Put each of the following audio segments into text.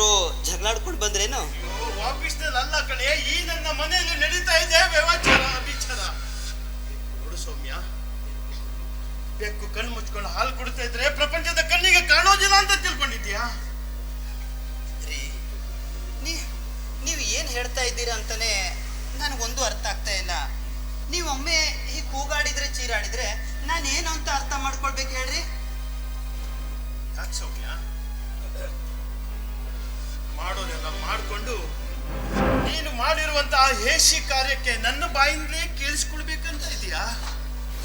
ಏನಾದರೂ ಜಗಳಾಡ್ಕೊಂಡು ಬಂದ್ರೇನು? ಆಫೀಸ್ನಲ್ಲಿ ಅಲ್ಲ ಕಣೆ ಈ ನನ್ನ ಮನೆಯಲ್ಲಿ ನಡೀತಾ ಇದೆ ವ್ಯವಚಾರ ವಿಚಾರ ನೋಡು ಸೌಮ್ಯ ಬೆಕ್ಕು ಕಣ್ಣು ಮುಚ್ಕೊಂಡು ಹಾಲು ಕುಡಿತಾ ಇದ್ರೆ ಪ್ರಪಂಚದ ಕಣ್ಣಿಗೆ ಕಾಣೋದಿಲ್ಲ ಅಂತ ತಿಳ್ಕೊಂಡಿದ್ಯಾ ನೀವು ಏನು ಹೇಳ್ತಾ ಇದ್ದೀರಾ ಅಂತಾನೆ ನನಗೊಂದು ಅರ್ಥ ಆಗ್ತಾ ಇಲ್ಲ. ನೀವೊಮ್ಮೆ ಒಮ್ಮೆ ಹೀಗೆ ಕೂಗಾಡಿದ್ರೆ ಚೀರಾಡಿದ್ರೆ ನಾನು ಏನು ಅಂತ ಅರ್ಥ ಮಾಡ್ಕೊಳ್ಬೇಕು ಹೇಳ್ರಿ? ಯಾಕೆ ಸೌಮ್ಯ? ಮಾಡೋದೆಲ್ಲ ಮಾಡಿಕೊಂಡು ನೀನು ಮಾಡಿರುವಂತಹ ಹೇಸಿ ಕಾರ್ಯಕ್ಕೆ ನನ್ನ ಬಾಯಿಂದಲೇ ಕೇಳಿಸ್ಕೊಳ್ಬೇಕಂತ ಇದೆಯಾ?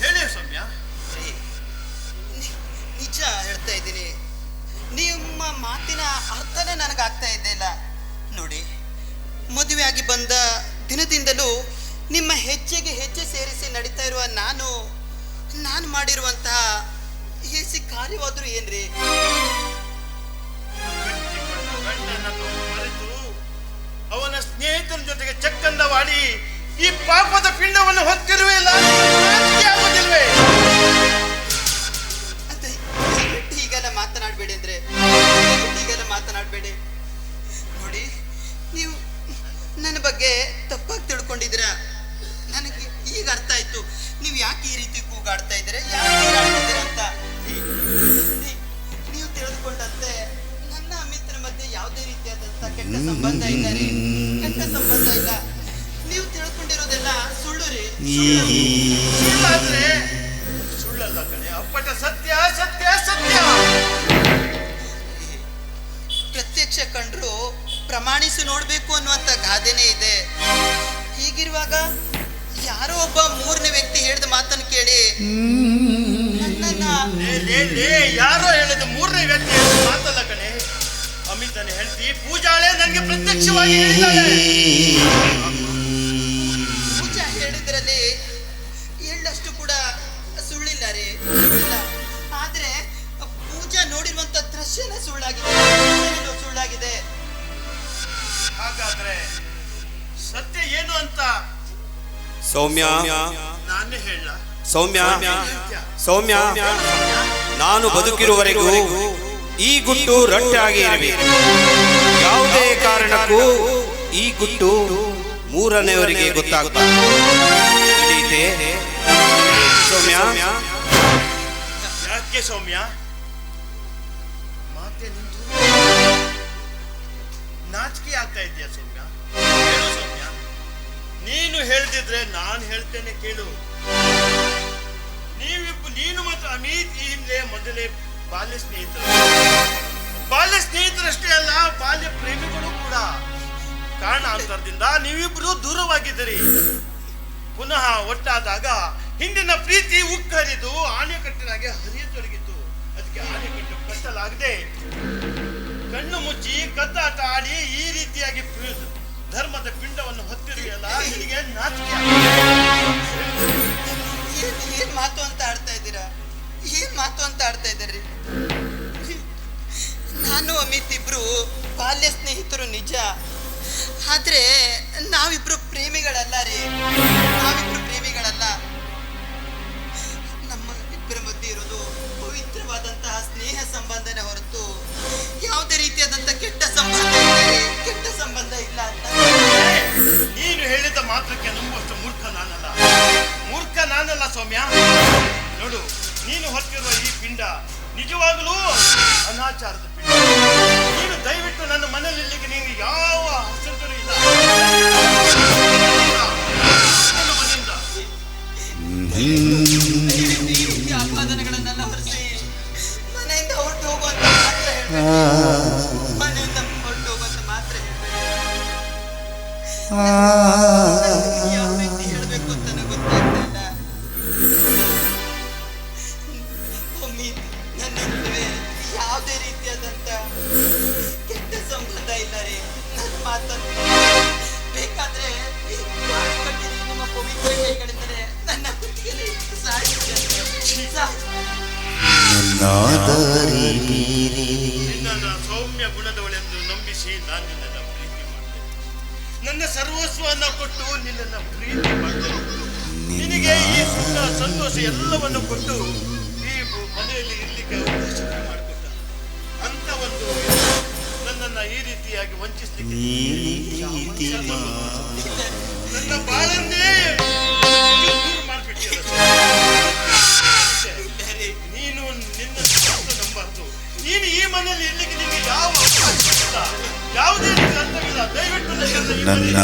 ಹೇಳಿ ಸೌಮ್ಯ. ನಿಜ ಹೇಳ್ತಾ ಇದ್ದೀನಿ. ನಿಮ್ಮ ಮಾತಿನ ಅರ್ಥನೇ ನನಗಾಗ್ತಾ ಇದ್ದಿಲ್ಲ ನೋಡಿ ಮದುವೆಯಾಗಿ ಬಂದ ದಿನದಿಂದಲೂ ನಿಮ್ಮ ಹೆಜ್ಜೆಗೆ ಹೆಜ್ಜೆ ಸೇರಿಸಿ ನಡೀತಾ ಇರುವ ನಾನು ನಾನು ಮಾಡಿರುವಂತಹ ಹೇಸಿ ಕಾರ್ಯವಾದರೂ ಏನ್ರಿ? ಅವನ ಸ್ನೇಹಿತನ ಜೊತೆಗೆ ಚಕ್ಕಂದವಾಡಿ ಈ ಪಾಪದ ಪಿಂಡವನ್ನು ಹೊತ್ತಿರುವೆಲ್ಲ ಕೆಟ್ಟ ಸಂಬಂಧ ಇಲ್ಲ ರೀ ಕೆಟ್ಟ ಸಂಬಂಧ ಇಲ್ಲ. ನೀವು ತಿಳ್ಕೊಂಡಿರೋದೆಲ್ಲ ಸುಳ್ಳು ರೀ ಸುಳ್ಳು. ಸುಳ್ಳಲ್ಲ ಕಣೆ. ಅಪ್ಪಟ ಸತ್ಯ ಸತ್ಯ ಸತ್ಯ. ಪ್ರತ್ಯಕ್ಷ ಕಂಡ್ರು ಪ್ರಮಾಣಿಸಿ ನೋಡ್ಬೇಕು ಅನ್ನುವಂತ ಗಾದೆನೇ ಇದೆ. ಹೀಗಿರುವಾಗ ಯಾರೋ ಒಬ್ಬ ಮೂರನೇ ವ್ಯಕ್ತಿ ಹೇಳಿದ ಮಾತನ್ನು ಕೇಳಿ ನನ್ನನ್ನ ಯಾರೋ ಹೇಳಿದ ಮೂರನೇ ವ್ಯಕ್ತಿ ಹೇಳಿದ ಅಮಿತನ ಹೆಂಡತಿ ಪೂಜಾಳೆ ನನಗೆ ಪ್ರತ್ಯಕ್ಷವಾಗಿ ಹೇಳಿದ್ದಾಳೆ. ಪೂಜಾ ಹೇಳಿದ್ರಲ್ಲಿ ಎಳ್ಳಷ್ಟು ಕೂಡ ಸುಳ್ಳಿಲ್ಲ ರೀ. ಇಲ್ಲ. ಆದ್ರೆ ಪೂಜಾ ನೋಡಿರುವಂತ ದೃಶ್ಯನೇ ಸುಳ್ಳಾಗಿದೆ. ಸುಳ್ಳಾಗಿದೆ. ಹಾಗಾದ್ರೆ ಸತ್ಯ ಏನು ಅಂತ ಸೌಮ್ಯ ನಾನೇ ಹೇಳ. ಸೌಮ್ಯ ಸೌಮ್ಯ ನಾನು ಬದುಕಿರುವವರೆಗೂ ಈ ಗುಟ್ಟು ರಟ್ಟಾಗಿ ಇರಬೇಕು ಯಾವುದೇ ಕಾರಣಕ್ಕೂ ಈ ಗುಟ್ಟು ಮೂರನೆಯವರಿಗೆ ಗೊತ್ತಾಗುತ್ತೆ ಸೌಮ್ಯ. ಯಾಕೆ ಸೌಮ್ಯ? ಮಾತೆ ನಿಂತು. ನಾಚಿಕೆ ಆಗ್ತಾ ಇದೆಯಾ ಸೌಮ್ಯ? ಸೌಮ್ಯ. ನೀನು ಹೇಳ್ತಿದ್ರೆ ನಾನು ಹೇಳ್ತೇನೆ ಕೇಳು. ನೀವಿಬ್ಬ ನೀನು ಮತ್ತು ಅಮಿತ್ ಈ ಹಿಂದೆ ಮೊದಲೇ ಬಾಲ್ಯ ಸ್ನೇಹಿತರು. ಬಾಲ್ಯ ಸ್ನೇಹಿತರಷ್ಟೇ ಅಲ್ಲ, ಬಾಲ್ಯ ಪ್ರೇಮಿಗಳು ಕೂಡ. ಕಾರಣಾಂತರದಿಂದ ನೀವಿಬ್ರು ದೂರವಾಗಿದ್ದೀರಿ. ಪುನಃ ಒಟ್ಟಾದಾಗ ಹಿಂದಿನ ಪ್ರೀತಿ ಉಕ್ಕರಿದು ಆಣೆಕಟ್ಟಿನಾಗೆ ಹರಿಯತೊಡಗಿತು ಅದಕ್ಕೆ ಆಣೆಕಟ್ಟು ಕಟ್ಟಲಾಗದೆ ಕಣ್ಣು ಮುಚ್ಚಿ ಕದ್ದಾಟ ಆಡಿ ಈ ರೀತಿಯಾಗಿ ಧರ್ಮದ ಪಿಂಡವನ್ನು ಹೊತ್ತಿರುವಲ್ಲ ನಿನಗೆ ನಾಚಿಕೆ ನಾನಲ್ಲ. ಮೂರ್ಖ ನಾನಲ್ಲ ಸೌಮ್ಯ. ನೋಡು, ನೀನು ಹೊತ್ತಿರುವ ಈ ಪಿಂಡ ನಿಜವಾಗಲೂ ಅನಾಚಾರದ ಪಿಂಡ. ನೀನು ದಯವಿಟ್ಟು ನನ್ನ ಮನೆಯಲ್ಲಿ ನೀನು ಯಾವ ಹಸಿರು ಇಲ್ಲ. ನನ್ನ ಮನೆಯಿಂದ ಇಲ್ಲ ರೀ ನನ್ನ ಮಾತನ್ನು ಬೇಕಾದ್ರೆ ಈ ಗಾಳಿ ಕಟ್ಟಿದ ನಿಮ್ಮ ಪವಿತ್ರ ಕೈಗಳಿಂದಲೇ ನನ್ನ ಕುತ್ತಿಗೆ ನಿನ್ನನ್ನು ಸೌಮ್ಯ ಗುಣದವಳೆಂದು ನಂಬಿಸಿ ನಾನು ನಿನ್ನನ್ನು ಪ್ರೀತಿ ಮಾಡಿದೆ ನನ್ನ ಸರ್ವಸ್ವವನ್ನು ಕೊಟ್ಟು ನಿನ್ನನ್ನು ಪ್ರೀತಿ ಮಾಡಿದೆ ನಿನಗೆ ಈ ಸುಖ ಸಂತೋಷ ಎಲ್ಲವನ್ನು ಕೊಟ್ಟು ನೀವು ಮನೆಯಲ್ಲಿ ಇರ್ಲಿಕ್ಕೆ ಅವಕಾಶ ಈ ರೀತಿಯಾಗಿ ವಂಚಿಸ್ಲಿಕ್ಕೆ ನನ್ನ ಬಾಳನ್ನೇ. ನೀನು ನಿನ್ನ ನಂಬಾರ್ದು ನೀನು ಈ ಮನೆಯಲ್ಲಿ ಇರ್ಲಿಕ್ಕೆ ನಿಮಗೆ ಯಾವ ಅವಕಾಶ ಇಲ್ಲ. ಯಾವುದೇ ರೀತಿ ಅರ್ಥವಿಲ್ಲ ದಯವಿಟ್ಟು ನನ್ನ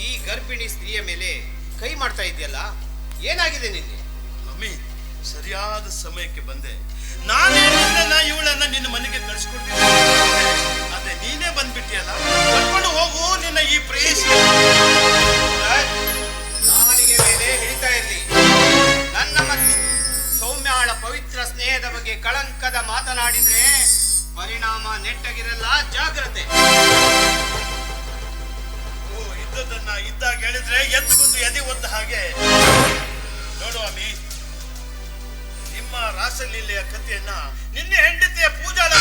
ಈ ಗರ್ಭಿಣಿ ಸ್ತ್ರೀಯ ಮೇಲೆ ಕೈ ಮಾಡ್ತಾ ಇದೆಯಲ್ಲ ಏನಾಗಿದೆ ನಿನ್ನೆ? ಅಮಿತ್ ಸರಿಯಾದ ಸಮಯಕ್ಕೆ ಬಂದೆ. ನಾನೇ ಇವಳನ್ನ ನಿನ್ನ ಮನೆಗೆ ಕಳಿಸ್ಕೊಡ್ತೀನಿ. ನಿಮ್ಮ ಕಥೆಯನ್ನ ನಿನ್ನ ಹೆಂಡತಿಯ ಪೂಜಾಳ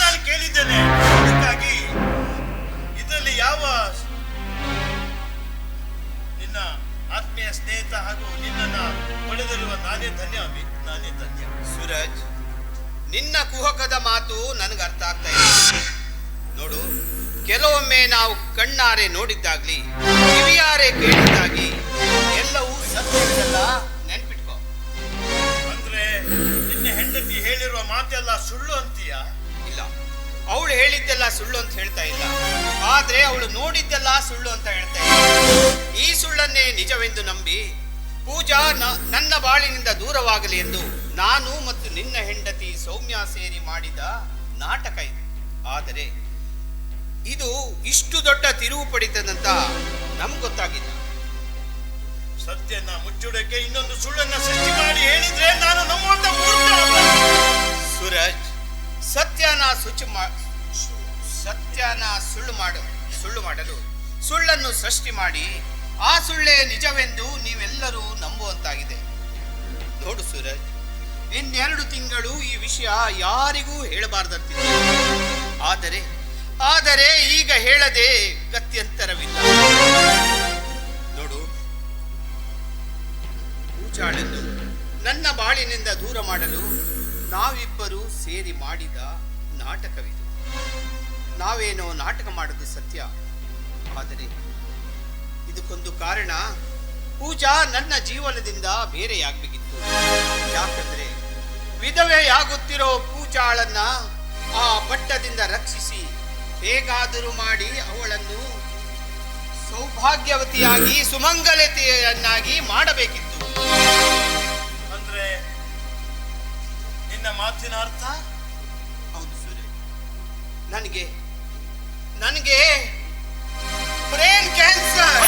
ನಾನು ಕೇಳಿದ್ದೇನೆ. ಅದಕ್ಕಾಗಿ ಇದರಲ್ಲಿ ಯಾವ ನಿನ್ನ ಆತ್ಮೀಯ ಸ್ನೇಹಿತ ಹಾಗೂ ನಿನ್ನನ್ನ ಪಡೆದಿರುವ ನಾನೇ ಧನ್ಯ ನಾನೇ ಧನ್ಯ. ಸೂರಜ್, ನಿನ್ನ ಕುಹಕದ ಮಾತು ನನಗೆ ಅರ್ಥ ಆಗ್ತಾ ಇದೆ ನೋಡು, ಕೆಲವೊಮ್ಮೆ ನಾವು ಕಣ್ಣಾರೆ ನೋಡಿದ್ದಾಗ್ಲಿ, ಕಿವಿಯಾರೆ ಕೇಳಿದ್ದಾಗಿ ಎಲ್ಲವೂ ಸತ್ಯವಿರಲ್ಲ ಹೇಳಿರುವ ಮಾತೆಲ್ಲ ಸುಳ್ಳು ಅಂತೀಯ? ಇಲ್ಲ. ಅವಳು ಹೇಳಿದ್ದೆಲ್ಲ ಸುಳ್ಳು ಅಂತ ಹೇಳ್ತಾ ಇಲ್ಲ. ಆದ್ರೆ ಅವಳು ನೋಡಿದ್ದೆಲ್ಲ ಸುಳ್ಳು ಅಂತ ಹೇಳ್ತಾ ಇಲ್ಲ. ಈ ಸುಳ್ಳನ್ನೇ ನಿಜವೆಂದು ನಂಬಿ ಪೂಜಾ ನನ್ನ ಬಾಳಿನಿಂದ ದೂರವಾಗಲಿ ಎಂದು ನಾನು ಮತ್ತು ನಿನ್ನ ಹೆಂಡತಿ ಸೌಮ್ಯ ಸೇರಿ ಮಾಡಿದ ನಾಟಕ ಇದು. ಆದರೆ ಇದು ಇಷ್ಟು ದೊಡ್ಡ ತಿರುವು ಪಡಿತದಂತ ನಮ್ಗೆ ಗೊತ್ತಾಗಿಲ್ಲ. ಸತ್ಯನ ಮುಚ್ಚುಡಕ್ಕೆ ಇನ್ನೊಂದು ಸುಳ್ಳನ್ನ ಸೃಷ್ಟಿ ಮಾಡಿ ಹೇಳಿದ್ರೆ ನಾನು ನಮ್ಮ. ಸೂರಜ್, ಸತ್ಯನ ಶುಚಿ ಮಾ ಸತ್ಯನ ಸುಳ್ಳು ಮಾಡು ಸುಳ್ಳು ಮಾಡಲು, ಸುಳ್ಳನ್ನು ಸೃಷ್ಟಿ ಮಾಡಿ, ಆ ಸುಳ್ಳೇ ನಿಜವೆಂದು ನೀವೆಲ್ಲರೂ ನಂಬುವಂತಾಗಿದೆ. ನೋಡು ಸೂರಜ್, ಇನ್ನೆರಡು ತಿಂಗಳು ಈ ವಿಷಯ ಯಾರಿಗೂ ಹೇಳಬಾರ್ದಂತಿದೆ. ಆದರೆ ಆದರೆ ಈಗ ಹೇಳದೆ ಗತ್ಯಂತರವಿಲ್ಲ. ನೋಡು ಪೂಜಾಳನ್ನು ನನ್ನ ಬಾಳಿನಿಂದ ದೂರ ಮಾಡಲು ನಾವಿಬ್ಬರು ಸೇರಿ ಮಾಡಿದ ನಾಟಕವಿದು. ನಾವೇನೋ ನಾಟಕ ಮಾಡೋದು ಸತ್ಯ? ಆದರೆ ಇದಕ್ಕೊಂದು ಕಾರಣ, ಪೂಜಾ ನನ್ನ ಜೀವನದಿಂದ ಬೇರೆಯಾಗಬೇಕಿತ್ತು ಯಾಕಂದ್ರೆ ವಿಧವೆಯಾಗುತ್ತಿರೋ ಪೂಜಾಳನ್ನ ಆ ಪಟ್ಟದಿಂದ ರಕ್ಷಿಸಿ ಹೇಗಾದರೂ ಮಾಡಿ ಅವಳನ್ನು ಸೌಭಾಗ್ಯವತಿಯಾಗಿ, ಸುಮಂಗಲತೆಯನ್ನಾಗಿ ಮಾಡಬೇಕಿತ್ತು. ಮಾತಿನ ಅರ್ಥ? ಹೌದು ಸರಿ ನನಗೆ ನನಗೆ ಬ್ರೇನ್ ಕ್ಯಾನ್ಸರ್.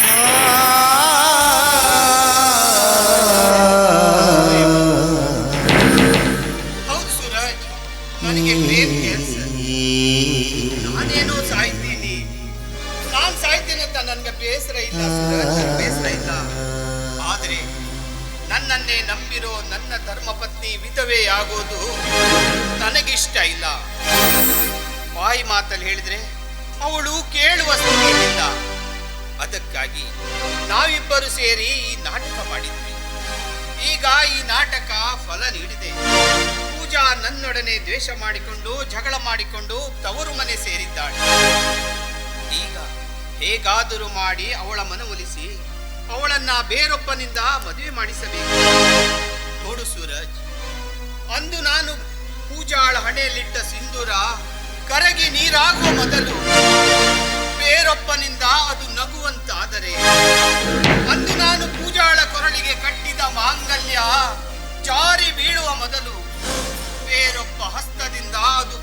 ಬಾಯಿ ಮಾತಲ್ಲಿ ಹೇಳಿದ್ರೆ ಅವಳು ಕೇಳುವ ಸ್ಥಿತಿಯಲ್ಲಿಲ್ಲ ಅದಕ್ಕಾಗಿ ನಾವಿಬ್ಬರು ಸೇರಿ ಈ ನಾಟಕ ಮಾಡಿದ್ವಿ. ಈಗ ಈ ನಾಟಕ ಫಲ ನೀಡಿದೆ. ಪೂಜಾ ನನ್ನೊಡನೆ ದ್ವೇಷ ಮಾಡಿಕೊಂಡು, ಜಗಳ ಮಾಡಿಕೊಂಡು ತವರು ಮನೆ ಸೇರಿದ್ದಾಳೆ. ಈಗ ಹೇಗಾದರೂ ಮಾಡಿ ಅವಳ ಮನವೊಲಿಸಿ ಅವಳನ್ನ ಬೇರೊಬ್ಬನಿಂದ ಮದುವೆ ಮಾಡಿಸಬೇಕು. ನೋಡು ಸೂರಜ್, ಅಂದು ನಾನು ಪೂಜಾಳ ಹಣೆಯಲ್ಲಿಟ್ಟ ಸಿಂಧೂರ ಕರಗಿ ನೀರಾಗುವ ಮೊದಲು ಬೇರೊಬ್ಬನಿಂದ ಅದು ನಗುವಂತಾದರೆ ಅಂದು ನಾನು ಪೂಜಾಳ ಕೊರಳಿಗೆ ಕಟ್ಟಿದ ಮಾಂಗಲ್ಯ ಜಾರಿ ಬೀಳುವ ಮೊದಲು ಬೇರೊಬ್ಬ ಹಸ್ತದಿಂದ ಅದು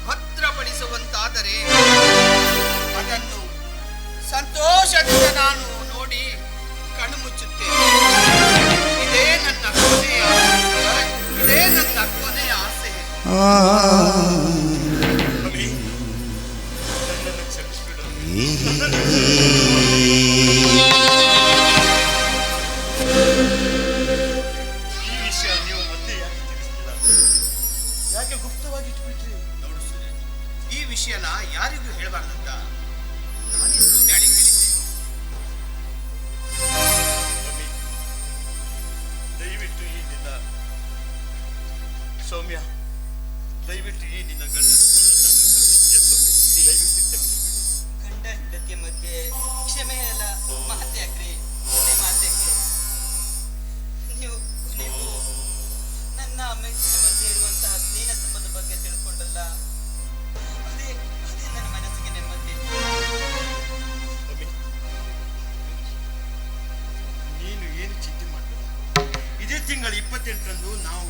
ತಿಂಗಳ ಇಪ್ಪತ್ತೆಂಟರಂದು ನಾವು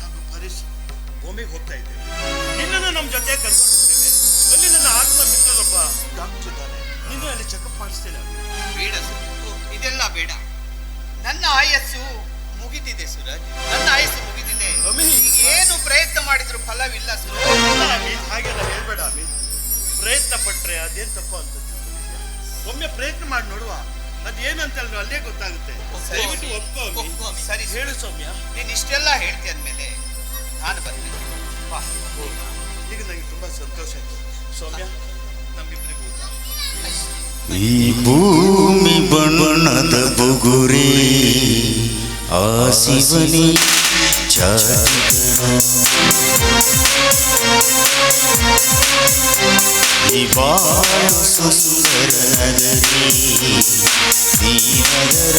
ಹಾಗೂ ಪರಿಸ ಭೂಮಿಗೆ ಹೋಗ್ತಾ ಇದ್ದೇವೆ. ನಿನ್ನನ್ನು ನಮ್ಮ ಜೊತೆ ಕರ್ಕೊಂಡು ಹೋಗ್ತೇವೆ. ಅಲ್ಲಿ ನನ್ನ ಆತ್ಮ ಮಿತ್ರರೊಬ್ಬ ಡಾಕ್ಟರ್ ಇದ್ದಾನೆ. ನಿನ್ನ ಅಲ್ಲಿ ಚೆಕಪ್ ಮಾಡಿಸ್ತೇನೆ ಬೇಡ ಸೂರಜ್ ಇದೆಲ್ಲ ಬೇಡ. ನನ್ನ ಆಯಸ್ಸು ಮುಗಿದಿದೆ ಸುರಜ್ ನನ್ನ ಆಯಸ್ಸು ಮುಗಿದಿದೆ. ಅಮಿ. ಏನು ಪ್ರಯತ್ನ ಮಾಡಿದ್ರು ಫಲವಿಲ್ಲ ಸುರಜ್ ಇಲ್ಲ ಅಮಿತ್ ಹಾಗೆಲ್ಲ ಹೇಳ್ಬೇಡ ಅಮಿತ್ ಪ್ರಯತ್ನ ಪಟ್ರೆ ಅದೇನ್ ತಪ್ಪು ಅಂತ? ಒಮ್ಮೆ ಪ್ರಯತ್ನ ಮಾಡಿ ನೋಡುವ. ಅದೇನಂತ ಅಲ್ವಾ ಅಲ್ಲೇ ಗೊತ್ತಾಗುತ್ತೆ. ದಯವಿಟ್ಟು ಒಪ್ಕೋ. ಸರಿ ಹೇಳು ಸೌಮ್ಯ. ನೀನು ಇಷ್ಟೆಲ್ಲ ಹೇಳ್ತಿ ಅಂದಮೇಲೆ ನಾನು ಬರ್ತೀನಿ. ವಾಹ್ ಈಗ ನನಗೆ ತುಂಬ ಸಂತೋಷ ಆಯ್ತು. ಸೌಮ್ಯ ನಮ್ಮಿಬ್ಬರಿಗೂ ಈ ಭೂಮಿ ಬಣ್ಣದ ಬುಗುರಿ ಆ ಶಿವನಿ ಚಾಚಿದನು ಈ ಬಾಳು ಸುಂದರ ನಗರಿ ಈ ನಗರ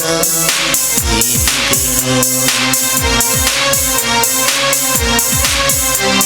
ಈ